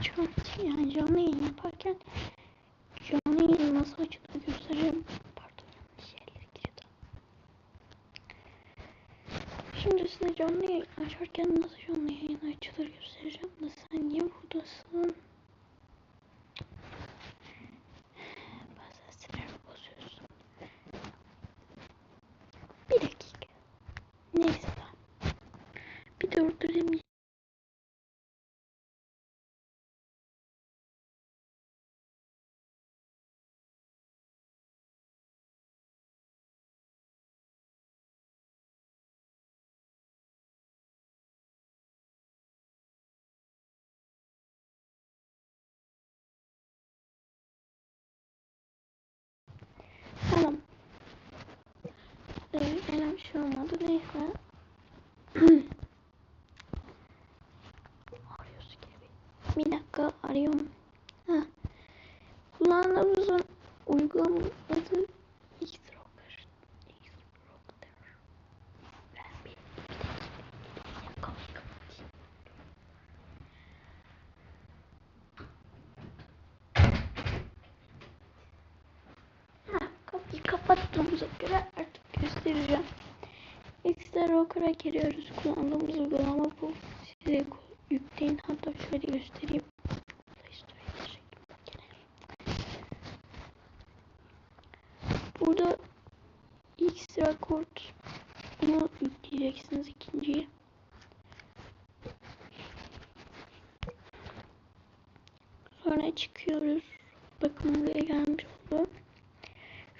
için yani canlı yayın yaparken canlı yayın nasıl açılır göstereceğim. Pardon yanlış yerlere girdim. Şimdi size canlı yayın açarken nasıl canlı yayın açılır göstereceğim. Da sen niye buradasın? Bazen sinirimi bozuyorsun. Bir dakika. Neyse Neyse. Arıyoruz gibi. Bir dakika arıyorum. Ha. Kullandığımızın uygulama adı X-Rocker. X-Rocker. Ben bir, bir dakika. Yakaladım. Ha, kapıyı kapattığımıza göre artık göstereceğim. X'de Rocker'a giriyoruz. Kullandığımız uygulama bu. Size yükleyin. Hatta şöyle göstereyim. Burada X Record bunu yükleyeceksiniz ikinciyi. Sonra çıkıyoruz. Bakın buraya gelmiş oldu.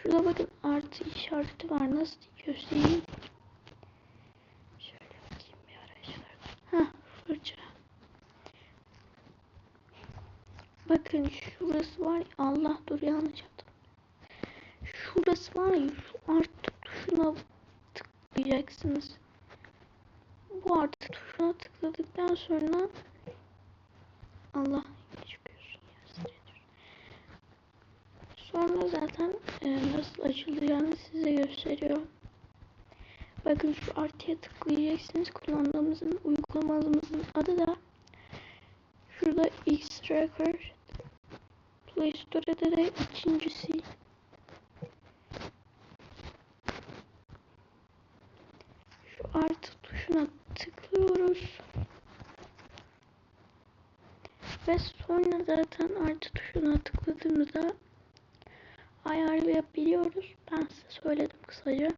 Şurada bakın artı işareti var. Nasıl göstereyim? Bakın şurası var. ya, Allah dur yanlış yaptım. Şurası var ya şu artı tuşuna tıklayacaksınız. Bu artı tuşuna tıkladıktan sonra Allah çıkıyorsun. Sonra zaten e, nasıl açılacağını size gösteriyor. Bakın şu artıya tıklayacaksınız. Kullandığımızın uygulamamızın adı da şurada X-Tracker Store'da da ikincisi. Şu artı tuşuna tıklıyoruz. Ve sonra zaten artı tuşuna tıkladığımızda ayarlayabiliyoruz. Ben size söyledim kısaca.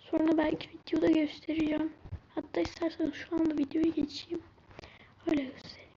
Sonra belki videoda göstereceğim. Hatta isterseniz şu anda videoyu geçeyim.